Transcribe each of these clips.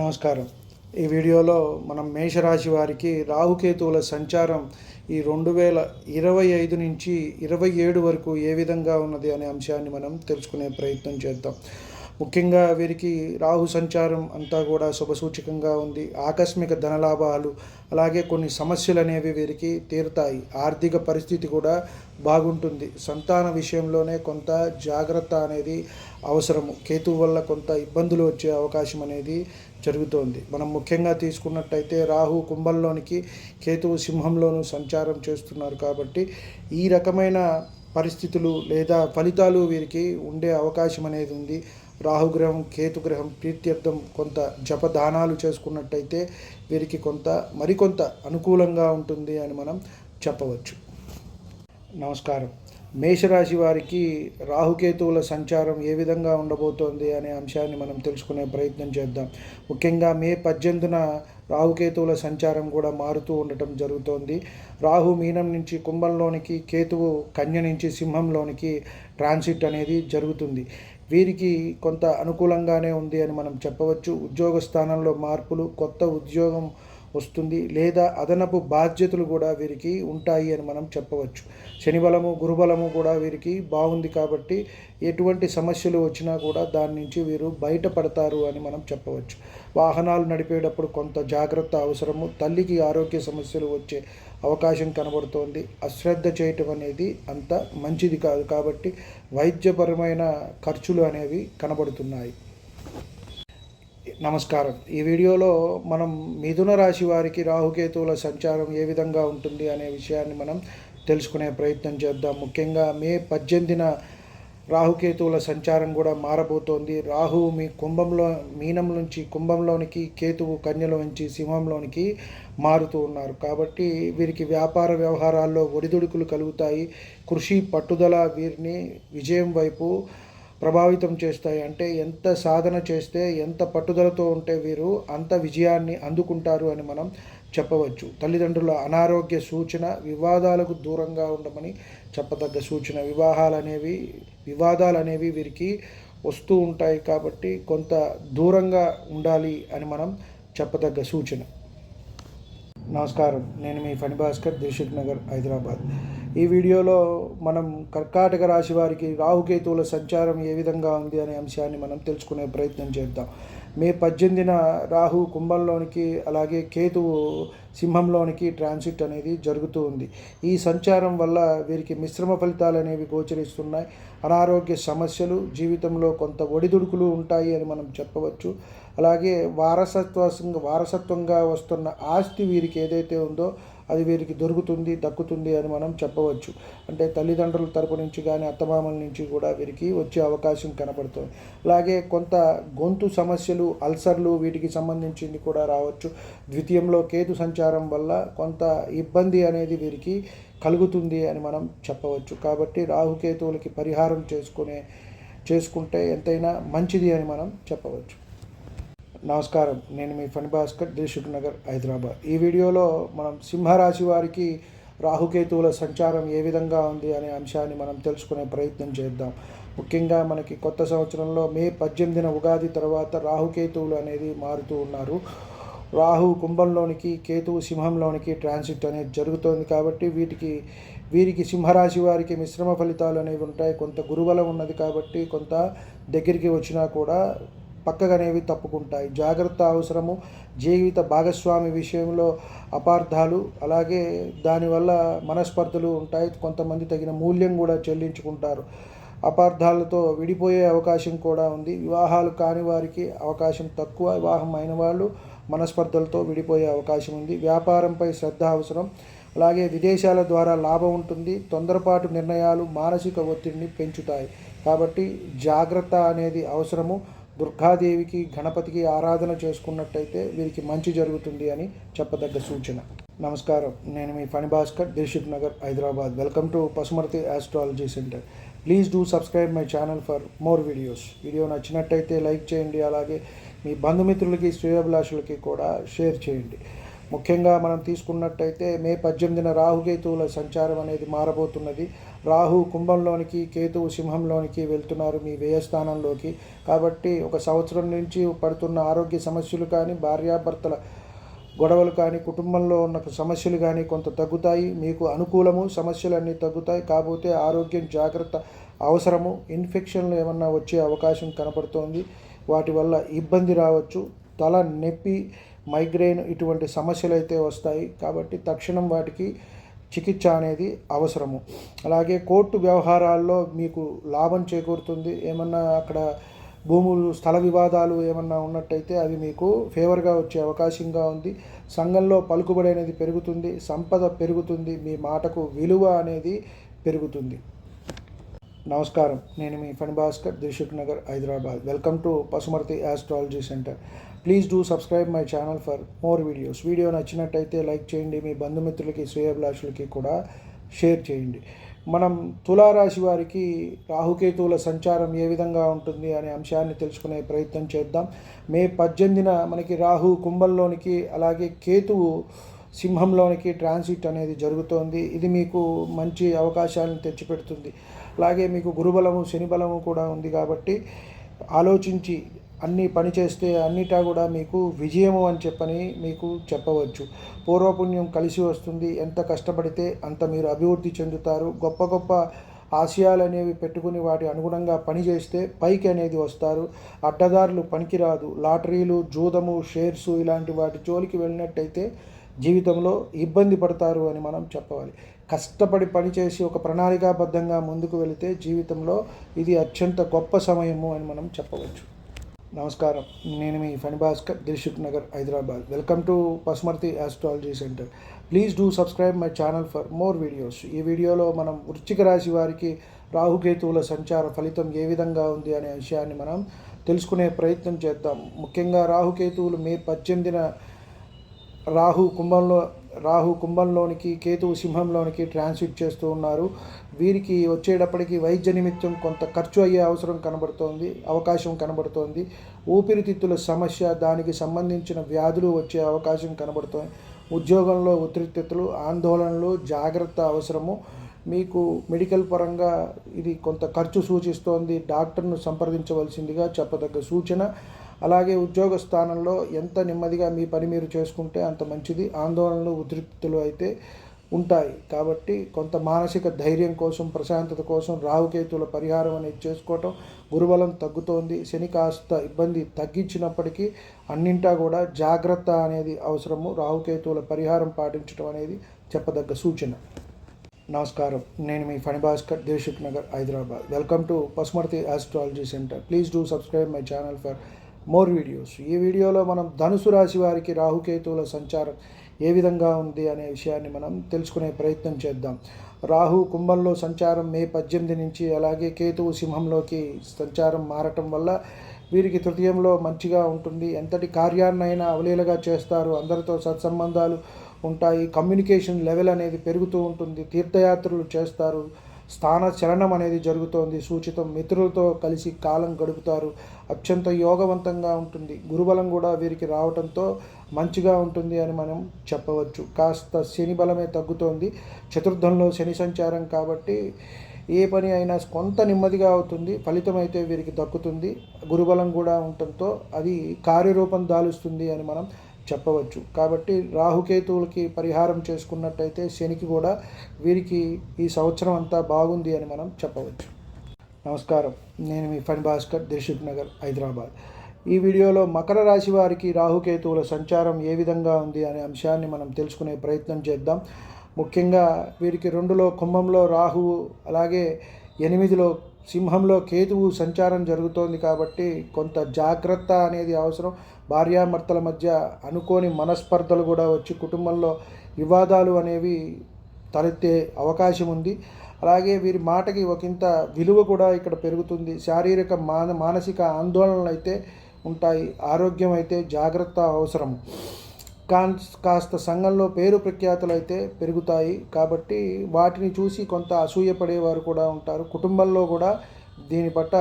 నమస్కారం. ఈ వీడియోలో మనం మేషరాశి వారికి రాహుకేతువుల సంచారం ఈ రెండు వేల ఇరవై ఐదు నుంచి ఇరవై ఏడు వరకు ఏ విధంగా ఉన్నది అనే అంశాన్ని మనం తెలుసుకునే ప్రయత్నం చేద్దాం. ముఖ్యంగా వీరికి రాహు సంచారం అంతా కూడా శుభసూచకంగా ఉంది. ఆకస్మిక ధనలాభాలు అలాగే కొన్ని సమస్యలు అనేవి వీరికి తీరుతాయి. ఆర్థిక పరిస్థితి కూడా బాగుంటుంది. సంతాన విషయంలోనే కొంత జాగ్రత్త అనేది అవసరము. కేతువు వల్ల కొంత ఇబ్బందులు వచ్చే అవకాశం అనేది జరుగుతోంది. మనం ముఖ్యంగా తీసుకున్నట్టయితే రాహు కుంభంలోనికి కేతువు సింహంలోనూ సంచారం చేస్తున్నారు కాబట్టి ఈ రకమైన పరిస్థితులు లేదా ఫలితాలు వీరికి ఉండే అవకాశం అనేది ఉంది. రాహుగ్రహం కేతుగ్రహం ప్రీత్యర్థం కొంత జపదానాలు చేసుకున్నట్టయితే వీరికి కొంత మరికొంత అనుకూలంగా ఉంటుంది అని మనం చెప్పవచ్చు. నమస్కారం. మేషరాశి వారికి రాహుకేతువుల సంచారం ఏ విధంగా ఉండబోతోంది అనే అంశాన్ని మనం తెలుసుకునే ప్రయత్నం చేద్దాం. ముఖ్యంగా మే పద్దెనిమిదిన రాహుకేతువుల సంచారం కూడా మారుతూ ఉండటం జరుగుతోంది. రాహు మీనం నుంచి కుంభంలోనికి కేతువు కన్య నుంచి సింహంలోనికి ట్రాన్సిట్ అనేది జరుగుతుంది. వీరికి కొంత అనుకూలంగానే ఉంది అని మనం చెప్పవచ్చు. ఉద్యోగ స్థానంలో మార్పులు కొత్త ఉద్యోగం వస్తుంది. లేదా అదనపు బాధ్యతలు కూడా వీరికి ఉంటాయి అని మనం చెప్పవచ్చు. శనిబలము గురుబలము కూడా వీరికి బాగుంది కాబట్టి ఎటువంటి సమస్యలు వచ్చినా కూడా దాని నుంచి వీరు బయటపడతారు అని మనం చెప్పవచ్చు. వాహనాలు నడిపేటప్పుడు కొంత జాగ్రత్త అవసరము. తల్లికి ఆరోగ్య సమస్యలు వచ్చే అవకాశం కనబడుతోంది. అశ్రద్ధ చేయటం అనేది అంత మంచిది కాదు కాబట్టి వైద్యపరమైన ఖర్చులు అనేవి కనబడుతున్నాయి. నమస్కారం. ఈ వీడియోలో మనం మిథున రాశి వారికి రాహుకేతువుల సంచారం ఏ విధంగా ఉంటుంది అనే విషయాన్ని మనం తెలుసుకునే ప్రయత్నం చేద్దాం. ముఖ్యంగా మే పద్దెనిమిదిన రాహుకేతువుల సంచారం కూడా మారబోతోంది. రాహు మీ కుంభంలో మీనం నుంచి కుంభంలోనికి కేతువు కన్యలోంచి సింహంలోనికి మారుతూ ఉన్నారు. కాబట్టి వీరికి వ్యాపార వ్యవహారాల్లో ఒడిదుడుకులు కలుగుతాయి. కృషి పట్టుదల వీరిని విజయం వైపు ప్రభావితం చేస్తాయి. అంటే ఎంత సాధన చేస్తే ఎంత పట్టుదలతో ఉంటే వీరు అంత విజయాన్ని అందుకుంటారు అని మనం చెప్పవచ్చు. తల్లిదండ్రుల అనారోగ్య సూచన వివాదాలకు దూరంగా ఉండమని చెప్పదగ్గ సూచన. వివాహాలు అనేవి వివాదాలు అనేవి వీరికి వస్తూ ఉంటాయి కాబట్టి కొంత దూరంగా ఉండాలి అని మనం చెప్పదగ్గ సూచన. నమస్కారం. నేను మీ ఫణి భాస్కర్ దిల్షుక్ నగర్ హైదరాబాద్. ఈ వీడియోలో మనం కర్కాటక రాశి వారికి రాహుకేతువుల సంచారం ఏ విధంగా ఉంది అనే అంశాన్ని మనం తెలుసుకునే ప్రయత్నం చేద్దాం. మే పద్దెనిమిదిన రాహు కుంభంలోనికి అలాగే కేతువు సింహంలోనికి ట్రాన్సిట్ అనేది జరుగుతూ ఉంది. ఈ సంచారం వల్ల వీరికి మిశ్రమ ఫలితాలు అనేవి గోచరిస్తున్నాయి. అనారోగ్య సమస్యలు జీవితంలో కొంత ఒడిదుడుకులు ఉంటాయి అని మనం చెప్పవచ్చు. అలాగే వారసత్వ వారసత్వంగా వస్తున్న ఆస్తి వీరికి ఏదైతే ఉందో అది వీరికి దొరుకుతుంది దక్కుతుంది అని మనం చెప్పవచ్చు. అంటే తల్లిదండ్రుల తరపు నుంచి కానీ అత్తమామల నుంచి కూడా వీరికి వచ్చే అవకాశం కనపడుతుంది అలాగే కొంత గొంతు సమస్యలు అల్సర్లు వీటికి సంబంధించింది కూడా రావచ్చు. ద్వితీయంలో కేతు సంచారం వల్ల కొంత ఇబ్బంది అనేది వీరికి కలుగుతుంది అని మనం చెప్పవచ్చు. కాబట్టి రాహుకేతువులకి పరిహారం చేసుకునే చేసుకుంటే ఎంతైనా మంచిది అని మనం చెప్పవచ్చు. నమస్కారం. నేను మీ ఫణి భాస్కర్ దిల్షుక్ నగర్ హైదరాబాద్. ఈ వీడియోలో మనం సింహరాశి వారికి రాహుకేతువుల సంచారం ఏ విధంగా ఉంది అనే అంశాన్ని మనం తెలుసుకునే ప్రయత్నం చేద్దాం. ముఖ్యంగా మనకి కొత్త సంవత్సరంలో మే పద్దెనిమిదిన ఉగాది తర్వాత రాహుకేతువులు అనేది మారుతూ ఉన్నారు. రాహు కుంభంలోనికి కేతువు సింహంలోనికి ట్రాన్సిట్ అనేది జరుగుతోంది కాబట్టి వీటికి వీరికి సింహరాశి వారికి మిశ్రమ ఫలితాలు అనేవి ఉంటాయి. కొంత గురుబలం ఉన్నది కాబట్టి కొంత దగ్గరికి వచ్చినా కూడా పక్కగనేవి తప్పుకుంటాయి. జాగ్రత్త అవసరము. జీవిత భాగస్వామి విషయంలో అపార్థాలు. అలాగే దానివల్ల మనస్పర్ధలు ఉంటాయి. కొంతమంది తగిన మూల్యం కూడా చెల్లించుకుంటారు. అపార్థాలతో విడిపోయే అవకాశం కూడా ఉంది. వివాహాలు కాని వారికి అవకాశం తక్కువ. వివాహం అయిన వాళ్ళు మనస్పర్ధలతో విడిపోయే అవకాశం ఉంది. వ్యాపారంపై శ్రద్ధ అవసరం. అలాగే విదేశాల ద్వారా లాభం ఉంటుంది. తొందరపాటు నిర్ణయాలు మానసిక ఒత్తిడిని పెంచుతాయి. కాబట్టి జాగ్రత్త అనేది అవసరము. దుర్గాదేవికి గణపతికి ఆరాధన చేసుకున్నట్టయితే వీరికి మంచి జరుగుతుంది అని చెప్పదగ్గ సూచన. నమస్కారం. నేను మీ Phani Bhaskar Dilsukh Nagar Hyderabad. Welcome to Pasumarthi astrology centre please do subscribe my channel for more videos video నచ్చినట్టయితే లైక్ చేయండి. అలాగే మీ బంధుమిత్రులకి శ్రేయభిలాషులకి కూడా షేర్ చేయండి. ముఖ్యంగా మనం తీసుకున్నట్టయితే మే పద్దెనిమిదిన రాహుకేతువుల సంచారం అనేది మారబోతున్నది. రాహు కుంభంలోనికి కేతువు సింహంలోనికి వెళ్తున్నారు మీ వ్యయస్థానంలోకి. కాబట్టి ఒక సంవత్సరం నుంచి పడుతున్న ఆరోగ్య సమస్యలు కానీ భార్యాభర్తల గొడవలు కానీ కుటుంబంలో ఉన్న సమస్యలు కానీ కొంత తగ్గుతాయి. మీకు అనుకూలము సమస్యలన్నీ తగ్గుతాయి. కాకపోతే ఆరోగ్యం జాగ్రత్త అవసరము. ఇన్ఫెక్షన్లు ఏమన్నా వచ్చే అవకాశం కనపడుతోంది. వాటి వల్ల ఇబ్బంది రావచ్చు. తల నొప్పి మైగ్రేన్ ఇటువంటి సమస్యలు అయితే వస్తాయి కాబట్టి తక్షణం వాటికి చికిత్స అనేది అవసరము. అలాగే కోర్టు వ్యవహారాల్లో మీకు లాభం చేకూరుతుంది. ఏమన్నా అక్కడ భూములు స్థల వివాదాలు ఏమన్నా ఉన్నట్టయితే అవి మీకు ఫేవర్గా వచ్చే అవకాశంగా ఉంది. సంఘంలో పలుకుబడి అనేది పెరుగుతుంది. సంపద పెరుగుతుంది. మీ మాటకు విలువ అనేది పెరుగుతుంది. నమస్కారం. నేను మీ Phani Bhaskar Dilsukh Nagar Hyderabad. Welcome to Pasumarthi astrology centre. Please do subscribe my channel for more videos video నచ్చినట్టయితే లైక్ చేయండి. మీ బంధుమిత్రులకి శ్రేయభిలాషులకి కూడా షేర్ చేయండి. మనం తులారాశి వారికి రాహుకేతువుల సంచారం ఏ విధంగా ఉంటుంది అనే అంశాన్ని తెలుసుకునే ప్రయత్నం చేద్దాం. మే పద్దెనిమిదిన మనకి రాహు కుంభంలోనికి అలాగే కేతువు సింహంలోనికి ట్రాన్సిట్ అనేది జరుగుతోంది. ఇది మీకు మంచి అవకాశాలను తెచ్చిపెడుతుంది. అలాగే మీకు గురుబలము శనిబలము కూడా ఉంది కాబట్టి ఆలోచించి అన్నీ పని చేస్తే అన్నిటా కూడా మీకు విజయము అని చెప్పని మీకు చెప్పవచ్చు. పూర్వపుణ్యం కలిసి వస్తుంది. ఎంత కష్టపడితే అంత మీరు అభివృద్ధి చెందుతారు. గొప్ప గొప్ప ఆశయాలు అనేవి పెట్టుకుని వాటి అనుగుణంగా పనిచేస్తే పైకి అనేది వస్తారు. అడ్డదారులు పనికిరాదు. లాటరీలు జూదము షేర్స్ ఇలాంటి వాటి జోలికి వెళ్ళినట్టయితే జీవితంలో ఇబ్బంది పడతారు అని మనం చెప్పవాలి. కష్టపడి పనిచేసి ఒక ప్రణాళికాబద్ధంగా ముందుకు వెళితే జీవితంలో ఇది అత్యంత గొప్ప సమయము అని మనం చెప్పవచ్చు. నమస్కారం. నేను మీ Phani Bhaskar Dilsukh Nagar Hyderabad. Welcome to Pasumarthi astrology centre please do subscribe my channel for more videos ఈ వీడియోలో మనం వృశ్చిక రాశి వారికి రాహుకేతువుల సంచార ఫలితం ఏ విధంగా ఉంది అనే విషయాన్ని మనం తెలుసుకునే ప్రయత్నం చేద్దాం. ముఖ్యంగా రాహుకేతువులు మే పద్దెనిమిదిన రాహు కుంభంలో రాహు కుంభంలోనికి కేతువు సింహంలోనికి ట్రాన్సిట్ చేస్తూ ఉన్నారు. వీరికి వచ్చేటప్పటికి వైద్య నిమిత్తం కొంత ఖర్చు అయ్యే అవసరం కనబడుతోంది అవకాశం కనబడుతోంది. ఊపిరితిత్తుల సమస్య దానికి సంబంధించిన వ్యాధులు వచ్చే అవకాశం కనబడుతోంది. ఉద్యోగంలో ఉద్రిక్తతలు ఆందోళనలు జాగ్రత్త అవసరము. మీకు మెడికల్ పరంగా ఇది కొంత ఖర్చు సూచిస్తోంది. డాక్టర్ను సంప్రదించవలసిందిగా చెప్పదగ్గ సూచన. అలాగే ఉద్యోగ స్థానంలో ఎంత నెమ్మదిగా మీ పని మీరు చేసుకుంటే అంత మంచిది. ఆందోళనలు ఉద్రిక్తులు అయితే ఉంటాయి. కాబట్టి కొంత మానసిక ధైర్యం కోసం ప్రశాంతత కోసం రాహుకేతుల పరిహారం అనేది చేసుకోవటం గురుబలం తగ్గుతోంది. శని కాస్త ఇబ్బంది తగ్గించినప్పటికీ అన్నింటా కూడా జాగ్రత్త అనేది అవసరము. రాహుకేతువుల పరిహారం పాటించడం అనేది చెప్పదగ్గ సూచన. నమస్కారం. నేను మీ Phani Bhaskar Dilsukh Nagar Hyderabad. Welcome to Pasumarthi astrology centre. Please do subscribe my channel for more videos ఈ వీడియోలో మనం ధనుసు రాశి వారికి రాహుకేతువుల సంచారం ఏ విధంగా ఉంది అనే విషయాన్ని మనం తెలుసుకునే ప్రయత్నం చేద్దాం. రాహు కుంభంలో సంచారం మే పద్దెనిమిది నుంచి అలాగే కేతువు సింహంలోకి సంచారం మారటం వల్ల వీరికి తృతీయంలో మంచిగా ఉంటుంది. ఎంతటి కార్యాన్నైనా అవలీలగా చేస్తారు. అందరితో సత్సంబంధాలు ఉంటాయి. కమ్యూనికేషన్ లెవెల్ అనేది పెరుగుతూ ఉంటుంది. తీర్థయాత్రలు చేస్తారు. స్థాన చలనం అనేది జరుగుతోంది. సూచితం మిత్రులతో కలిసి కాలం గడుపుతారు. అత్యంత యోగవంతంగా ఉంటుంది. గురుబలం కూడా వీరికి రావడంతో మంచిగా ఉంటుంది అని మనం చెప్పవచ్చు. కాస్త శని బలమే తగ్గుతోంది. చతుర్థంలో శని సంచారం కాబట్టి ఏ పని అయినా కొంత నెమ్మదిగా అవుతుంది. ఫలితం అయితే వీరికి దక్కుతుంది. గురుబలం కూడా ఉండటంతో అది కార్యరూపం దాలుస్తుంది అని మనం చెప్పవచ్చు. కాబట్టి రాహుకేతువులకి పరిహారం చేసుకున్నట్టయితే శనికి కూడా వీరికి ఈ సంవత్సరం అంతా బాగుంది అని మనం చెప్పవచ్చు. నమస్కారం. నేను మీ ఫణి భాస్కర్ దిల్షుక్ నగర్ హైదరాబాద్. ఈ వీడియోలో మకర రాశి వారికి రాహుకేతువుల సంచారం ఏ విధంగా ఉంది అనే అంశాన్ని మనం తెలుసుకునే ప్రయత్నం చేద్దాం. ముఖ్యంగా వీరికి రెండులో కుంభంలో రాహువు అలాగే ఎనిమిదిలో సింహంలో కేతువు సంచారం జరుగుతోంది కాబట్టి కొంత జాగ్రత్త అనేది అవసరం. భార్యాభర్తల మధ్య అనుకోని మనస్పర్ధలు కూడా వచ్చి కుటుంబంలో వివాదాలు అనేవి తలెత్తే అవకాశం ఉంది. అలాగే వీరి మాటకి ఒకంత విలువ కూడా ఇక్కడ పెరుగుతుంది. శారీరక మాన మానసిక ఆందోళనలు అయితే ఉంటాయి. ఆరోగ్యం అయితే జాగ్రత్త అవసరం. కాస్త సంఘంలో పేరు ప్రఖ్యాతులు అయితే పెరుగుతాయి. కాబట్టి వాటిని చూసి కొంత అసూయపడేవారు కూడా ఉంటారు. కుటుంబంలో కూడా దీని పట్ల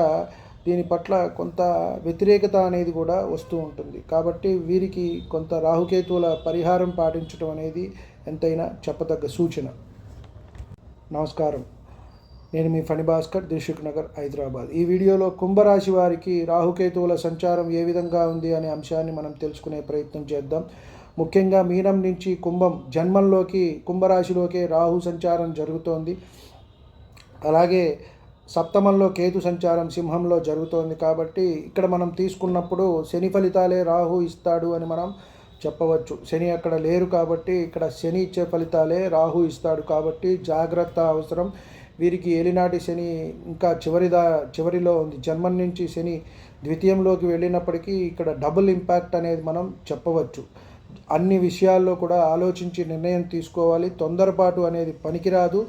దీని పట్ల కొంత వ్యతిరేకత అనేది కూడా వస్తూ ఉంటుంది. కాబట్టి వీరికి కొంత రాహుకేతువుల పరిహారం పాటించడం అనేది ఎంతైనా చెప్పదగ్గ సూచన. నమస్కారం. నేను మీ ఫణి భాస్కర్ దిల్షుక్ నగర్ హైదరాబాద్. ఈ వీడియోలో కుంభరాశి వారికి రాహుకేతువుల సంచారం ఏ విధంగా ఉంది అనే అంశాన్ని మనం తెలుసుకునే ప్రయత్నం చేద్దాం. ముఖ్యంగా మీనం నుంచి కుంభం జన్మంలోకి కుంభరాశిలోకే రాహు సంచారం జరుగుతోంది. అలాగే సప్తమంలో కేతు సంచారం సింహంలో జరుగుతోంది కాబట్టి ఇక్కడ మనం తీసుకున్నప్పుడు శని ఫలితాలే రాహు ఇస్తాడు అని మనం చెప్పవచ్చు. శని అక్కడ లేరు కాబట్టి ఇక్కడ శని ఇచ్చే ఫలితాలే రాహు ఇస్తాడు కాబట్టి జాగ్రత్త అవసరం. వీరికి ఏలినాటి శని ఇంకా చివరిదా చివరిలో ఉంది. జన్మం నుంచి శని ద్వితీయంలోకి వెళ్ళినప్పటికీ ఇక్కడ డబుల్ ఇంపాక్ట్ అనేది మనం చెప్పవచ్చు. అన్ని విషయాల్లో కూడా ఆలోచించి నిర్ణయం తీసుకోవాలి. తొందరపాటు అనేది పనికిరాదు.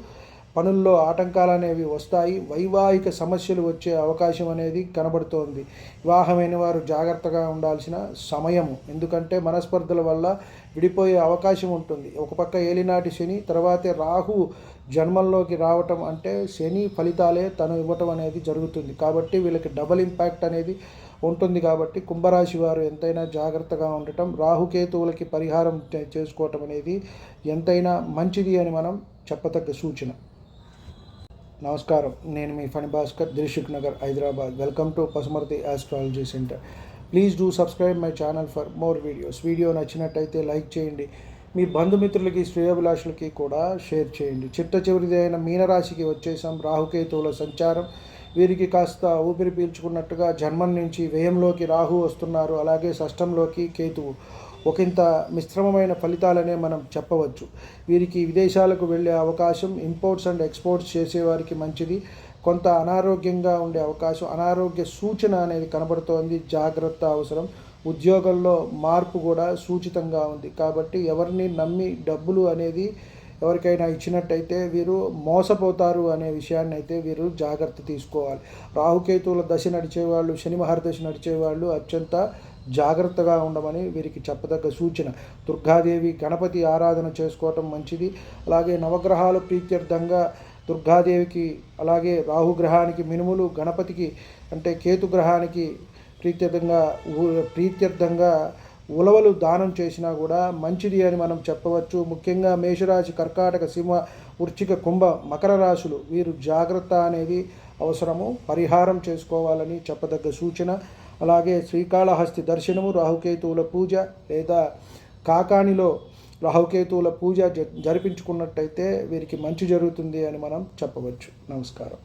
పనుల్లో ఆటంకాలు అనేవి వస్తాయి వైవాహిక సమస్యలు వచ్చే అవకాశం అనేది కనబడుతోంది. వివాహమైన వారు జాగ్రత్తగా ఉండాల్సిన సమయము. ఎందుకంటే మనస్పర్ధల వల్ల విడిపోయే అవకాశం ఉంటుంది. ఒక పక్క ఏలినాటి శని తర్వాతే రాహు జన్మంలోకి రావటం అంటే శని ఫలితాలే తను ఇవ్వటం అనేది జరుగుతుంది. కాబట్టి వీళ్ళకి డబుల్ ఇంపాక్ట్ అనేది ఉంటుంది కాబట్టి కుంభరాశి వారు ఎంతైనా జాగ్రత్తగా ఉండటం రాహుకేతువులకి పరిహారం చేసుకోవటం అనేది ఎంతైనా మంచిది అని మనం చెప్పతగ్గ సూచన. నమస్కారం. నేను మీ Phani Bhaskar Dilsukh Nagar Hyderabad. Welcome to Pasumarthi astrology centre please do subscribe my channel for more videos video నచ్చినట్టయితే లైక్ చేయండి. మీ బంధుమిత్రులకి శ్రేయభిలాషులకి కూడా షేర్ చేయండి. చిట్ట చివరిది అయిన మీనరాశికి వచ్చేసాం రాహుకేతువుల సంచారం. వీరికి కాస్త ఊపిరి పీల్చుకున్నట్టుగా జన్మం నుంచి వ్యయంలోకి రాహు వస్తున్నారు. అలాగే షష్టంలోకి కేతువు. ఒకంత మిశ్రమమైన ఫలితాలనే మనం చెప్పవచ్చు. వీరికి విదేశాలకు వెళ్ళే అవకాశం ఇంపోర్ట్స్ అండ్ ఎక్స్పోర్ట్స్ చేసేవారికి మంచిది. కొంత అనారోగ్యంగా ఉండే అవకాశం అనారోగ్య సూచన అనేది కనబడుతోంది. జాగ్రత్త అవసరం. ఉద్యోగంలో మార్పు కూడా సూచితంగా ఉంది. కాబట్టి ఎవరిని నమ్మి డబ్బులు అనేది ఎవరికైనా ఇచ్చినట్టయితే వీరు మోసపోతారు అనే విషయాన్ని అయితే వీరు జాగ్రత్త తీసుకోవాలి. రాహుకేతువుల దశ నడిచేవాళ్ళు శని మహర్దశ నడిచేవాళ్ళు అత్యంత జాగ్రత్తగా ఉండమని వీరికి చెప్పదగ్గ సూచన. దుర్గాదేవి గణపతి ఆరాధన చేసుకోవటం మంచిది. అలాగే నవగ్రహాల ప్రీత్యర్థంగా దుర్గాదేవికి అలాగే రాహుగ్రహానికి మినుములు గణపతికి అంటే కేతు గ్రహానికి ప్రీత్యర్థంగా ప్రీత్యర్థంగా ఉలవలు దానం చేసినా కూడా మంచిది అని మనం చెప్పవచ్చు. ముఖ్యంగా మేషరాశి కర్కాటక సింహ వృచ్చిక కుంభ మకర రాశులు వీరు జాగ్రత్త అనేది అవసరము. పరిహారం చేసుకోవాలని చెప్పదగ్గ సూచన. అలాగే శ్రీకాళహస్తి దర్శనము రాహుకేతువుల పూజ లేదా కాకాణిలో రాహుకేతువుల పూజ జరిపించుకున్నట్టయితే వీరికి మంచి జరుగుతుంది అని మనం చెప్పవచ్చు. నమస్కారం.